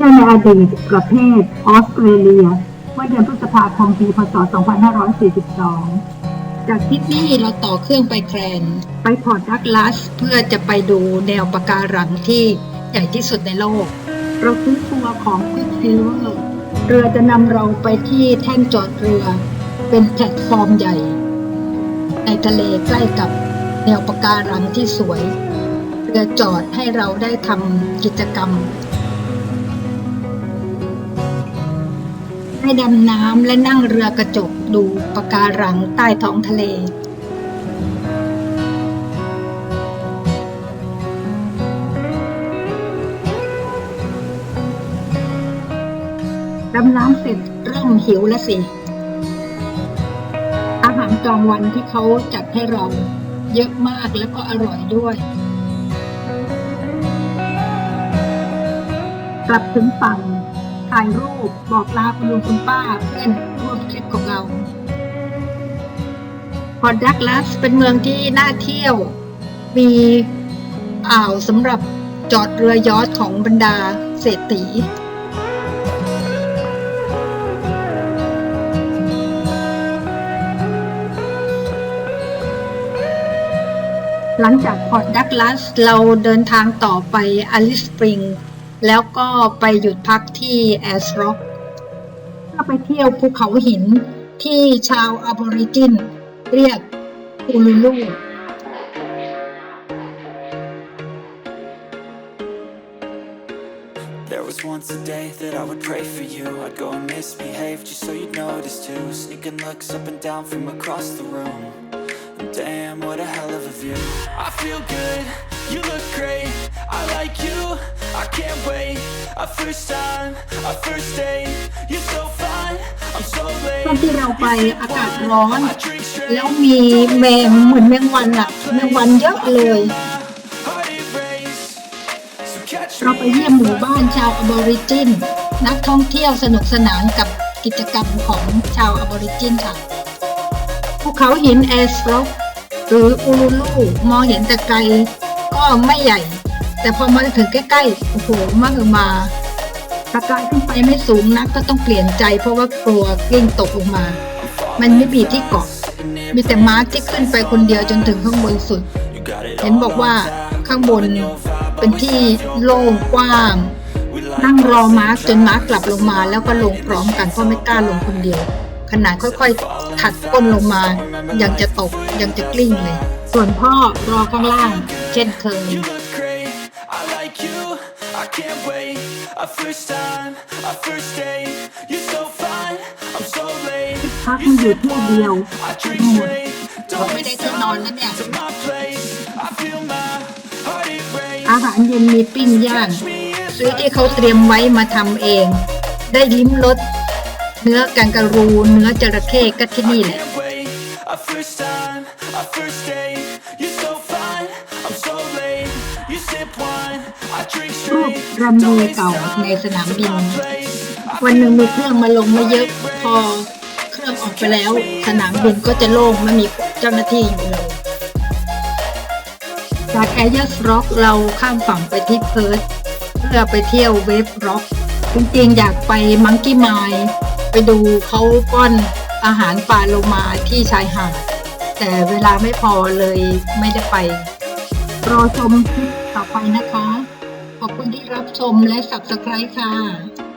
ช่ในอดีตประเทศออสเตรเลีย เมื่อเดือนพฤษภาคมปีพศ 2542 จากซิดนีย์เราต่อเครื่องไปแกรนด์ไปพอร์ตดักลัสเพื่อจะไปดูแนวปะการังที่ใหญ่ที่สุดในโลก เราซื้อตัวของ Quicksilver เรือจะนำเราไปที่แท่นจอดเรือ เป็นแพลตฟอร์มใหญ่ ในทะเลใกล้กับแนวปะการังที่สวย เรือจอดให้เราได้ทำกิจกรรม ให้ดำน้ำและนั่งเรือกระจกดูปะการังใต้ท้องทะเลดำน้ำเสร็จเริ่มหิวแล้วสิ อาหารกลางวันที่เขาจัดให้เราเยอะมากแล้วก็อร่อยด้วย กลับถึงฝั่ง ถ่ายรูปบอกลาคุณลุงคุณป้าเพื่อนร่วมทริปของเราพอร์ตดักลัสเป็นเมืองที่น่าเที่ยว มีอ่าวสำหรับจอดเรือยอทของบรรดาเศรษฐีหลังจากพอร์ตดักลัสเราเดินทางต่อไปอลิสปริง แล้วก็ไปหยุดพักที่แอสร็อกเพื่อไปเที่ยวภูเขาหินที่ชาวอ b บอริจิน เรียกอูลูลู There was once a day that I would pray for you I'd go and misbehave just so you'd notice too Sneaking looks up and down from across the room And Damn, what a hell of a view I feel good, you look great I like you, I can't wait A first time, a first date You're so fine, I'm so late ตอนที่เราไปอากาศร้อน I drink straight แล้วมีแมงเหมือนแมงวันอะแมงวันเยอะเลย heart it race So catch เราไปเยี่ยมหมู่บ้านชาวอ b บอริจิน นักท่องเที่ยวสนุกสนานกับกิจกรรมของชาวอ b บอริจินค่ะภูเขาหินแอสร็อกหรืออูลูลูมองเห็นแต่ไกลก็ไม่ใหญ่ แต่พอมาถึงใกล้ๆ โอ้โหมากมาประกายขึ้นไปไม่สูงนักก็ต้องเปลี่ยนใจ เพราะว่ากลัวกลิ้งตกลงมา มันไม่มีที่เกาะ มีแต่มาร์คที่ขึ้นไปคนเดียวจนถึงข้างบนสุด เห็นบอกว่าข้างบนเป็นที่โล่งกว้าง นั่งรอมาร์คจนมาร์คกลับลงมา แล้วก็ลงพร้อมกันเพราะไม่กล้าลงคนเดียว ขนาดค่อยๆถัดก้นลงมา ยังจะตกยังจะกลิ้งเลย ส่วนพ่อรอข้างล่าง เช่นเคย wait A first time, a first date You're so fine, I'm so late พักมันอยู่ที่เดียว I drink straight, ผม don't ไม่ได้ที่นอนนะเนี่ย to my place I feel my heart it race อาหารเย็นมีปิ้งย่าง Catch me if ซื้อที่เขาเตรียมไว้มาทำเอง ได้ลิ้มรสเนื้อแกังการู เนื้อจระเข้ก็ที่นี่แหละ can't wait A first time, a first date รูปรันเวย์เก่าในสนามบิน วันหนึ่งมีเครื่องมาลงไม่เยอะ พอเครื่องออกไปแล้ว สนามบินก็จะโล่งไม่มีเจ้าหน้าที่อยู่เลยจากแอร์ยสร็อกเราข้ามฝั่งไปที่เพิร์ธเพื่อไปเที่ยวเวฟร็อกจริงๆอยากไปมังกี้ไมล์ไปดูเขาป้อนอาหารปลาโลมาที่ชายหาดแต่เวลาไม่พอเลยไม่ได้ไป รอชมต่อไปนะคะ ขอบคุณที่รับชมและ Subscribe ค่ะ